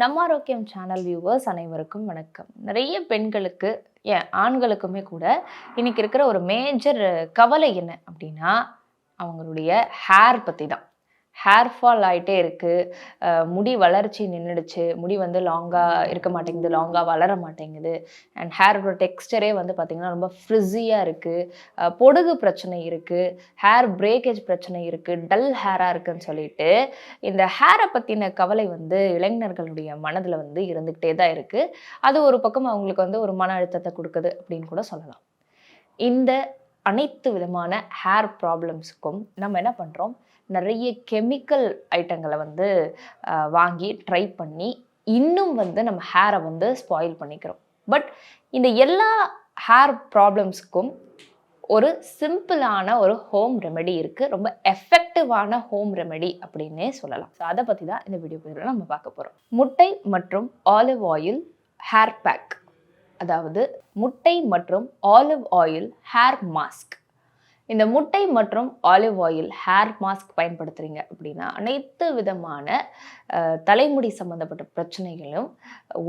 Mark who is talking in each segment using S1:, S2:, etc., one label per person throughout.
S1: நம்ம ஆரோக்கியம் channel viewers அனைவருக்கும் வணக்கம். நிறைய பெண்களுக்கு ஏன் ஆண்களுக்குமே கூட இன்னைக்கு இருக்கிற ஒரு மேஜர் கவலை என்ன அப்படின்னா அவங்களுடைய ஹேர் பற்றி தான் ஹேர் ஃபால் ஆகிட்டே இருக்குது முடி வளர்ச்சி நின்றுடுச்சு முடி வந்து லாங்காக இருக்க மாட்டேங்குது. லாங்காக வளர மாட்டேங்குது. அண்ட் ஹேரோட டெக்ஸ்டரே வந்து பார்த்திங்கன்னா ரொம்ப ஃப்ரிஸியாக இருக்குது பொடுகு பிரச்சனை இருக்குது ஹேர் பிரேக்கேஜ் பிரச்சனை இருக்குது டல் ஹேராக இருக்குதுன்னு சொல்லிட்டு இந்த ஹேரை பற்றின கவலை வந்து இளைஞர்களுடைய மனதில் வந்து இருந்துக்கிட்டே தான் இருக்குது அது ஒரு பக்கம் அவங்களுக்கு வந்து ஒரு மன அழுத்தத்தை கொடுக்குது அப்படின்னு கூட சொல்லலாம். இந்த அனைத்து விதமான ஹேர் ப்ராப்ளம்ஸுக்கும் நம்ம என்ன பண்ணுறோம் நிறைய கெமிக்கல் ஐட்டங்களை வந்து வாங்கி ட்ரை பண்ணி இன்னும் வந்து நம்ம ஹேரை வந்து ஸ்பாயில் பண்ணிக்கிறோம். பட் இந்த எல்லா ஹேர் ப்ராப்ளம்ஸுக்கும் ஒரு சிம்பிளான ஒரு ஹோம் ரெமெடி இருக்குது ரொம்ப எஃபெக்டிவான ஹோம் ரெமெடி அப்படின்னே சொல்லலாம். ஸோ அதை பற்றி தான் இந்த வீடியோ பதிவில் நம்ம பார்க்க போகிறோம் முட்டை மற்றும் ஆலிவ் ஆயில் ஹேர் பேக் அதாவது முட்டை மற்றும் ஆலிவ் ஆயில் ஹேர் மாஸ்க் இந்த முட்டை மற்றும் ஆலிவ் ஆயில் ஹேர் மாஸ்க் பயன்படுத்துகிறீங்க அப்படின்னா அனைத்து விதமான தலைமுடி சம்மந்தப்பட்ட பிரச்சனைகளும்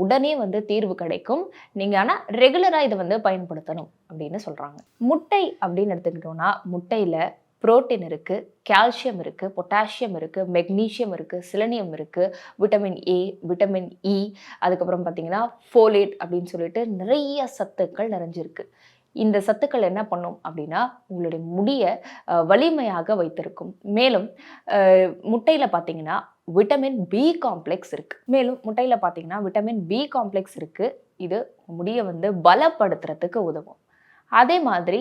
S1: உடனே வந்து தீர்வு கிடைக்கும். நீங்கள் ஆனால் ரெகுலராக இதை வந்து பயன்படுத்தணும் அப்படின்னு சொல்கிறாங்க முட்டை அப்படின்னு எடுத்துக்கிட்டோம்னா முட்டையில் புரோட்டீன் இருக்குது கால்சியம் இருக்குது பொட்டாசியம் இருக்குது மெக்னீசியம் இருக்குது சிலனியம் இருக்குது vitamin A vitamin E e, அதுக்கப்புறம் பார்த்தீங்கன்னா ஃபோலேட் அப்படின்னு சொல்லிட்டு நிறைய சத்துக்கள் நிறைஞ்சிருக்கு. இந்த சத்துக்கள் என்ன பண்ணும் அப்படின்னா உங்களுடைய முடியை வலிமையாக வைத்திருக்கும். மேலும் முட்டையில் பார்த்தீங்கன்னா விட்டமின் பி காம்ப்ளெக்ஸ் இருக்குது மேலும் முட்டையில் பார்த்தீங்கன்னா விட்டமின் பி காம்ப்ளெக்ஸ் இருக்குது இது முடியை வந்து பலப்படுத்துறதுக்கு உதவும். அதே மாதிரி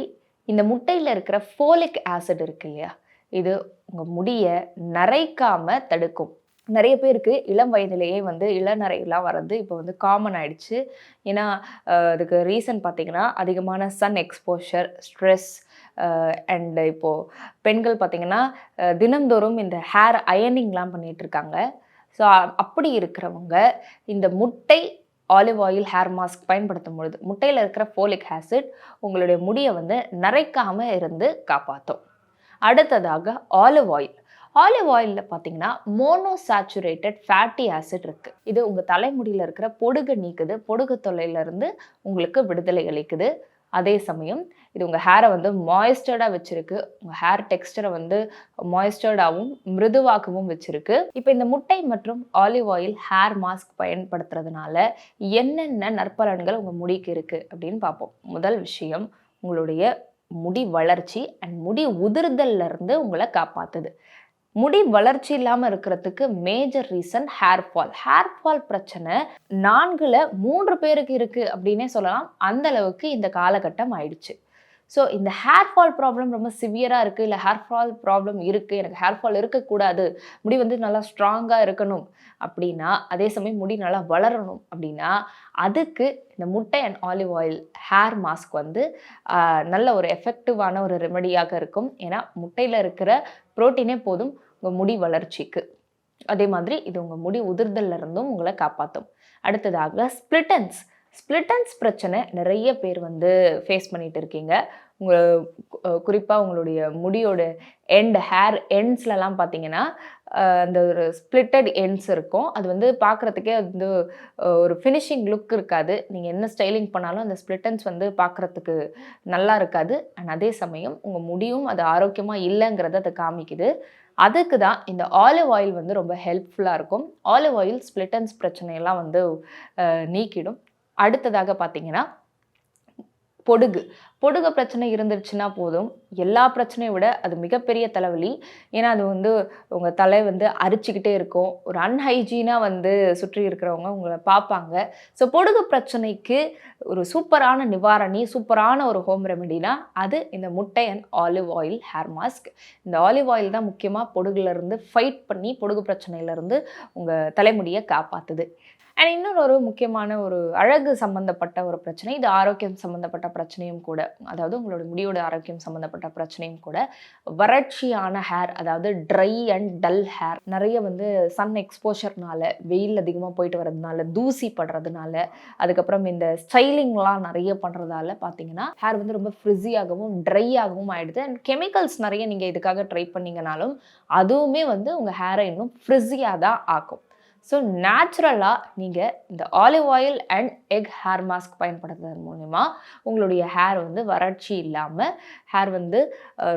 S1: இந்த முட்டையில் இருக்கிற ஃபோலிக் ஆசிட் இருக்கு இல்லையா? இது உங்கள் முடியை நரைக்காமல் தடுக்கும். நிறைய பேருக்கு இளம் வயதிலேயே வந்து இளநரையெல்லாம் வர்றது இப்போ வந்து காமன் ஆயிடுச்சு. ஏன்னா அதுக்கு ரீசன் பார்த்தீங்கன்னா அதிகமான சன் எக்ஸ்போஷர் ஸ்ட்ரெஸ் அண்டு இப்போது பெண்கள் பார்த்தீங்கன்னா தினந்தோறும் இந்த ஹேர் அயனிங்லாம் பண்ணிகிட்ருக்காங்க இருக்காங்க. ஸோ அப்படி இருக்கிறவங்க இந்த முட்டை ஆலிவ் ஆயில் ஹேர் மாஸ்க் பயன்படுத்தும் பொழுது முட்டையில் இருக்கிற ஃபோலிக் ஆசிட் உங்களுடைய முடியை வந்து நரைக்காமல் இருந்து காப்பாற்றும் அடுத்ததாக ஆலிவ் ஆயில் ஆலிவ் ஆயிலில் பார்த்தீங்கன்னா மோனோசாச்சுரேட்டட் ஃபேட்டி ஆசிட் இருக்குது இது உங்கள் தலைமுடியில் இருக்கிற பொடுகு நீக்குது. பொடுகு தொல்லையிலேருந்து உங்களுக்கு விடுதலை அளிக்குது. அதே சமயம் இது உங்கள் ஹேரை வந்து மாய்ஸ்டர்டாக வச்சுருக்கு. உங்கள் ஹேர் டெக்ஸ்டரை வந்து மாய்ஸ்டர்டாகவும் மிருதுவாகவும் வச்சுருக்கு. இப்போ இந்த முட்டை மற்றும் ஆலிவ் ஆயில் ஹேர் மாஸ்க் பயன்படுத்துறதுனால என்னென்ன நற்பலன்கள் உங்கள் முடிக்கு இருக்குது அப்படின்னு பார்ப்போம். முதல் விஷயம் உங்களுடைய முடி வளர்ச்சி அண்ட் முடி உதிர்தல்ல இருந்து உங்களை காப்பாத்துது. முடி வளர்ச்சி இல்லாமல் இருக்கிறதுக்கு major reason hair fall hair fall பிரச்சனை நான்குல மூன்று பேருக்கு இருக்குது அப்படின்னே சொல்லலாம். அந்த அளவுக்கு இந்த காலகட்டம் ஆயிடுச்சு. ஸோ இந்த ஹேர் ஃபால் ப்ராப்ளம் ரொம்ப சிவியராக இருக்குது இல்லை ஹேர் ஃபால் ப்ராப்ளம் இருக்குது எனக்கு ஹேர் ஃபால் இருக்கக்கூடாது. முடி வந்து நல்லா ஸ்ட்ராங்காக இருக்கணும். அப்படின்னா அதே சமயம் முடி நல்லா வளரணும். அப்படின்னா அதுக்கு இந்த முட்டை and olive oil hair mask வந்து நல்ல ஒரு எஃபெக்டிவான ஒரு ரெமடியாக இருக்கும். ஏன்னா முட்டையில் இருக்கிற புரோட்டீனே போதும் உங்கள் முடி வளர்ச்சிக்கு. அதே மாதிரி இது உங்கள் முடி உதிர்தல்ல இருந்தும் உங்களை காப்பாற்றும் அடுத்ததாக ஸ்பிளிட்டன்ஸ் ஸ்பிளிட்டன்ஸ் பிரச்சனை நிறைய பேர் வந்து ஃபேஸ் பண்ணிட்டு இருக்கீங்க. உங்கள் குறிப்பாக உங்களுடைய முடியோட எண்ட் ஹேர் எண்ட்ஸ்லலாம் பார்த்தீங்கன்னா அந்த ஒரு ஸ்ப்ளிட்டட் எண்ட்ஸ் இருக்கும். அது வந்து பார்க்குறதுக்கே வந்து ஒரு ஃபினிஷிங் லுக் இருக்காது. நீங்கள் என்ன ஸ்டைலிங் பண்ணாலும் அந்த ஸ்ப்ளிட்டன்ஸ் வந்து பார்க்குறதுக்கு நல்லா இருக்காது. அண்ட் அதே சமயம் உங்கள் முடியும் அது ஆரோக்கியமாக இல்லைங்கிறத அது காமிக்குது. அதுக்கு தான் இந்த ஆலிவ் ஆயில் வந்து ரொம்ப ஹெல்ப்ஃபுல்லாக இருக்கும். ஆலிவ் ஆயில் ஸ்ப்ளிட்டன்ஸ் பிரச்சனையெல்லாம் வந்து நீக்கிடும். அடுத்ததாக பார்த்தீங்கன்னா பொடுகு. பொடுகு பிரச்சனை இருந்துருச்சுன்னா போதும். எல்லா பிரச்சனையை விட அது மிகப்பெரிய தலைவலி. ஏன்னா அது வந்து உங்கள் தலை வந்து அரிச்சுக்கிட்டே இருக்கும். ஒரு அன்ஹைஜீனாக வந்து சுற்றி இருக்கிறவங்க உங்களை பார்ப்பாங்க. ஸோ பொடுகு பிரச்சனைக்கு ஒரு சூப்பரான நிவாரணி சூப்பரான ஒரு ஹோம் ரெமெடினா அது இந்த முட்டை and olive oil hair mask இந்த ஆலிவ் ஆயில் தான் முக்கியமாக பொடுகுலேருந்து ஃபைட் பண்ணி பொடுகு பிரச்சனையிலேருந்து உங்கள் தலைமுடியை காப்பாற்றுது அண்ட் இன்னொரு ஒரு முக்கியமான ஒரு அழகு சம்மந்தப்பட்ட ஒரு பிரச்சனை இது ஆரோக்கியம் சம்மந்தப்பட்ட பிரச்சனையும் கூட. அதாவது உங்களோட முடியோட ஆரோக்கியம் சம்மந்தப்பட்ட பிரச்சனையும் கூட வறட்சியான ஹேர் அதாவது ட்ரை அண்ட் டல் ஹேர் நிறைய வந்து சன் எக்ஸ்போஷர்னால வெயில் அதிகமாக போயிட்டு வர்றதுனால தூசி படுறதுனால அதுக்கப்புறம் இந்த ஸ்டைலிங்லாம் நிறைய பண்ணுறதால பார்த்தீங்கன்னா ஹேர் வந்து ரொம்ப ஃப்ரிஸியாகவும் ட்ரையாகவும் ஆகிடுது அண்ட் கெமிக்கல்ஸ் நிறைய நீங்கள் இதுக்காக ட்ரை பண்ணிங்கனாலும் அதுவுமே வந்து உங்கள் ஹேரை இன்னும் ஃப்ரிஸியாக தான் ஆக்கும். ஸோ நேச்சுரலாக நீங்கள் இந்த olive oil and egg hair mask பயன்படுத்துறது மூலிமா உங்களுடைய ஹேர் வந்து வறட்சி இல்லாமல் ஹேர் வந்து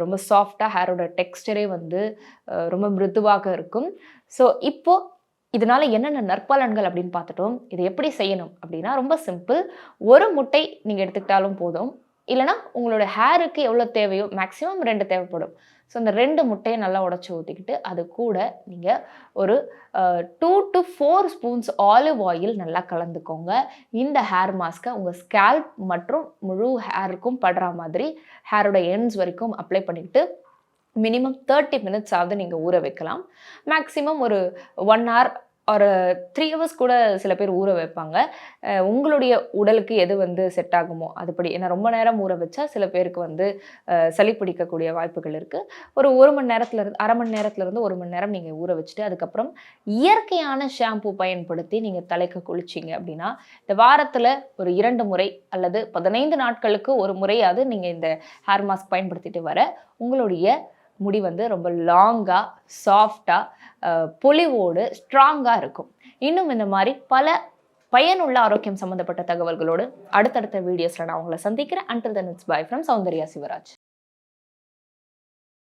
S1: ரொம்ப சாஃப்டாக ஹேரோட டெக்ஸ்டரே வந்து ரொம்ப மிருதுவாக இருக்கும். ஸோ இப்போது இதனால் என்னென்ன நற்பலன்கள் அப்படின்னு பார்த்துட்டோம். இதை எப்படி செய்யணும் அப்படின்னா ரொம்ப சிம்பிள் ஒரு முட்டை நீங்கள் எடுத்துக்கிட்டாலும் போதும். இல்லைனா உங்களோட ஹேருக்கு எவ்வளோ தேவையோ மேக்ஸிமம் ரெண்டு தேவைப்படும். ஸோ அந்த ரெண்டு முட்டையை நல்லா உடச்சி ஊற்றிக்கிட்டு அது கூட நீங்கள் ஒரு two to four spoons olive oil நல்லா கலந்துக்கோங்க. இந்த ஹேர் மாஸ்க்கை உங்கள் ஸ்கேல்ப் மற்றும் முழு ஹேருக்கும் படுற மாதிரி ஹேரோட எண்ட்ஸ் வரைக்கும் அப்ளை பண்ணிக்கிட்டு மினிமம் தேர்ட்டி மினிட்ஸ் நீங்கள் ஊற வைக்கலாம். மேக்ஸிமம் ஒரு ஒன் ஹவர் ஒரு த்ரீ ஹவர்ஸ் கூட சில பேர் ஊற வைப்பாங்க. உங்களுடைய உடலுக்கு எது வந்து செட் ஆகுமோ அதுபடி. ஏன்னா ரொம்ப நேரம் ஊற வச்சா சில பேருக்கு வந்து சளி பிடிக்கக்கூடிய வாய்ப்புகள் இருக்குது ஒரு ஒரு மணி நேரத்தில் இருந்து அரை மணி நேரத்தில் இருந்து ஒரு மணி நேரம் நீங்கள் ஊற வச்சுட்டு அதுக்கப்புறம் இயற்கையான ஷாம்பு பயன்படுத்தி நீங்கள் தலைக்கு குளிச்சிங்க அப்படின்னா இந்த வாரத்தில் ஒரு இரண்டு முறை அல்லது பதினைந்து நாட்களுக்கு ஒரு முறையாவது நீங்கள் இந்த ஹேர் மாஸ்க் பயன்படுத்திட்டு வர உங்களுடைய முடி வந்து ரொம்ப லாங்காக சாஃப்டாக பொலிவோடு ஸ்ட்ராங்காக இருக்கும். இன்னும் இந்த மாதிரி பல பயனுள்ள ஆரோக்கியம் சம்மந்தப்பட்ட தகவல்களோடு அடுத்தடுத்த வீடியோஸில் நான் உங்களை சந்திக்கிறேன். Until then it's bye from Soundarya Sivaraj.